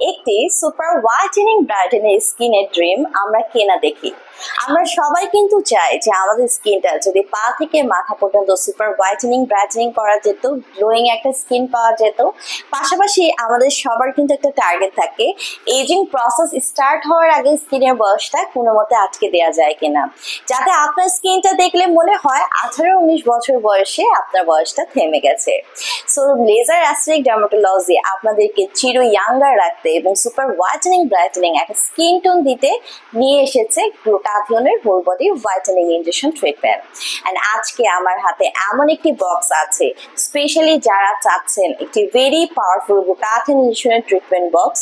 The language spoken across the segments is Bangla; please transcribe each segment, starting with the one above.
একটি সুপার হোয়াইটেনিং ব্রাইটেনিং স্কিনের ড্রিম আমরা কেনা দেখি। আমরা সবাই কিন্তু চাই যে আমাদের স্কিনটা যদি পা থেকে মাথা পর্যন্ত সুপার হোয়াইটেনিং ব্রাইটেনিং করা যেত গ্লোয়িং একটা স্কিন পাওয়া যেত, পাশাপাশি আমাদের সবার কিন্তু একটা টার্গেট থাকে। এজিং প্রসেস স্টার্ট হওয়ার আগে স্কিনের বয়সটা কোনো মতে আটকে দেওয়া যায় কিনা। যাতে আপনার স্কিনটা দেখলে মনে হয় আঠারো উনিশ বছর বয়সে আপনার বয়সটা থেমে গেছে। সো লেজার অ্যাস্ট্রিক ডার্মাটোলজি আপনাদেরকে চির ইয়াঙ্গার রাখতে এবং সুপার হোয়াইটেনিং ব্রাইটেনিং একটা স্কিন টোন দিতে নিয়ে এসেছে গ্লুটাথিয়নের whole body whitening injection treatment and আজকে আমার হাতে এমন একটি বক্স আছে স্পেশালি যারা চাচ্ছেন একটি ভেরি পাওয়ারফুল গ্লুটাথিয়ন ইনজেকশনের ট্রিটমেন্ট বক্স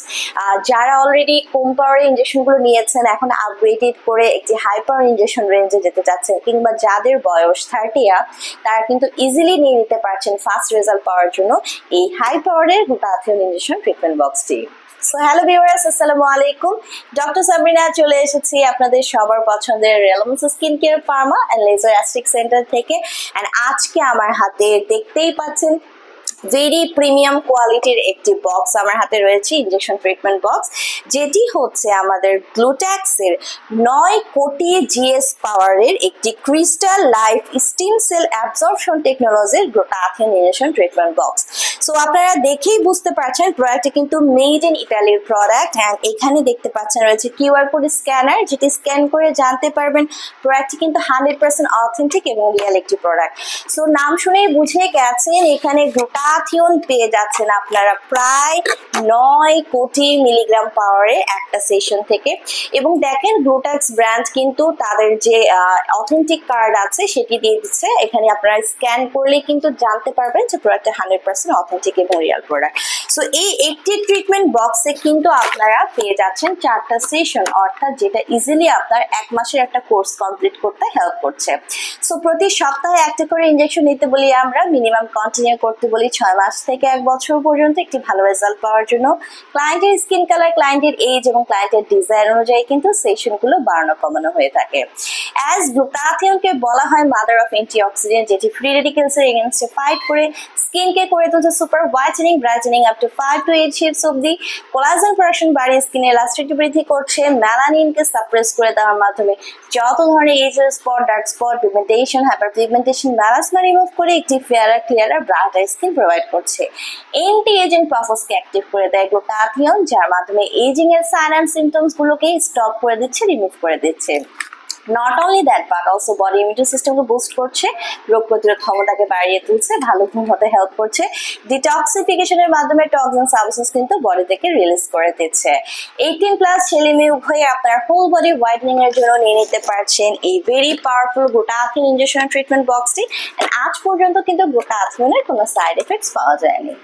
যারা অলরেডি কম পাওয়ার ইনজেকশনগুলো নিয়েছেন, এখন আপগ্রেডেড করে একটি হাই পাওয়ার ইনজেকশন রেঞ্জে যেতে চাচ্ছেন, কিংবা যাদের বয়স থার্টি আপ তারা কিন্তু ইজিলি নিয়ে নিতে পারছেন ফাস্ট রেজাল্ট পাওয়ার জন্য এই হাই পাওয়ারের গ্লুটাথিয়ন ইনজেকশন ট্রিটমেন্ট বক্সটি হ্যালো ভিউয়ার্স আসসালামু আলাইকুম ডক্টর সাবরিনা চলে এসেছি আপনাদের সবার পছন্দের realms skin care pharma and laser aesthetic center থেকে। অ্যান্ড আজকে আমার হাতে দেখতেই পাচ্ছেন ভেরি প্রিমিয়াম কোয়ালিটির একটি বক্স আমার হাতে রয়েছে ইনজেকশন ট্রিটমেন্ট বক্স যেটি হচ্ছে আমাদের গ্লুট্যাক্সের নয় কোটি জিএস পাওয়ারের একটি crystal life stem cell absorption টেকনোলজির glutathione injection treatment box so আপনারা দেখেই বুঝতে পারছেন প্রোডাক্টটি কিন্তু মেড ইন ইটালির প্রোডাক্ট অ্যান্ড এখানে দেখতে পাচ্ছেন রয়েছে কিউআর কোড স্ক্যানার যেটি স্ক্যান করে জানতে পারবেন প্রোডাক্টটি কিন্তু হান্ড্রেড পার্সেন্ট অথেন্টিক এবং রিয়েল একটি প্রোডাক্ট সো নাম শুনেই বুঝে গেছেন, এখানে গ্লুটাথিয়ন পেয়ে যাচ্ছেন আপনারা প্রায় নয় কোটি মিলিগ্রাম পাওয়ারে একটা সেশন থেকে। এবং দেখেন গ্লুটাক্স ব্র্যান্ড কিন্তু তাদের যে অথেন্টিক কার্ড আছে সেটি দিয়ে দিচ্ছে এখানে আপনারা স্ক্যান করলে কিন্তু জানতে পারবেন যে প্রোডাক্টটা হান্ড্রেড পার্সেন্ট অথেন্টিক এবং ভরিয়াল প্রোডাক্ট সো এই একটি ট্রিটমেন্ট বক্সে কিন্তু আপনারা পেয়ে যাচ্ছেন চারটা সেশন অর্থাৎ যেটা ইজিলি আপনার এক মাসের একটা কোর্স কমপ্লিট করতে হেল্প করছে। সো প্রতি সপ্তাহে একটা করে ইনজেকশন নিতে বলি আমরা মিনিমাম কন্টিনিউ করতে বলি ছয় মাস থেকে এক বছর পর্যন্ত একটি ভালো রেজাল্ট পাওয়ার জন্য। ক্লায়েন্টের স্কিন কালার ক্লায়েন্টের এজ এবং ক্লায়েন্টের ডিজাইন অনুযায়ী কিন্তু সেশনগুলো বাড়ানো কমানো হয়ে থাকে। অ্যাজ গ্লুটাথিয়নকে বলা হয় মাদার অফ অ্যান্টিঅক্সিডেন্ট যেটি ফ্রি রেডিকেলসের এগেনস্টে ফাইট করে স্কিনকে করে তুলছে super whitening brightening up to five to eight shades অব্দি কোলাজেন প্রোডাকশন বাড়িয়ে স্কিনের ইলাস্টিটি বৃদ্ধি করছে মেলানিনকে সাপ্রেস করে দেওয়ার মাধ্যমে। যত ধরনের এজের spot dark spot pigmentation hyper pigmentation melasma remove করে একটি fairer clearer brighter skin provide করছে। এন্টি এজিং প্রসেসকে অ্যাক্টিভ করে দেয় গ্লুটাথিয়ন যার মাধ্যমে এজিং এর সাইন অ্যান্ড সিমটমস গুলোকে স্টপ করে দিচ্ছে রিমুভ করে দিচ্ছে। Not only that but also body immunity সিস্টেমকে বুস্ট করছে, রোগ প্রতিরোধ ক্ষমতাকে বাড়িয়ে তুলছে, ভালো ঘুম হতে হেল্প করছে। ডিটক্সিফিকেশনের মাধ্যমে টক্সিন সাবস্টেন্স কিন্তু বডি থেকে রিলিজ করে দিচ্ছে। এইটিন প্লাস ছেলে মেয়ে উভয়ে আপনার হোল বডি হোয়াইটেনিং এর জন্য নিয়ে নিতে পারছেন। এই ভেরি পাওয়ারফুল গোটা গ্লুটাথিন ইনজেকশন ট্রিটমেন্ট বক্সটি আজ পর্যন্ত কিন্তু গোটা গ্লুটাথিনের কোনো সাইড এফেক্টস পাওয়া যায়নি।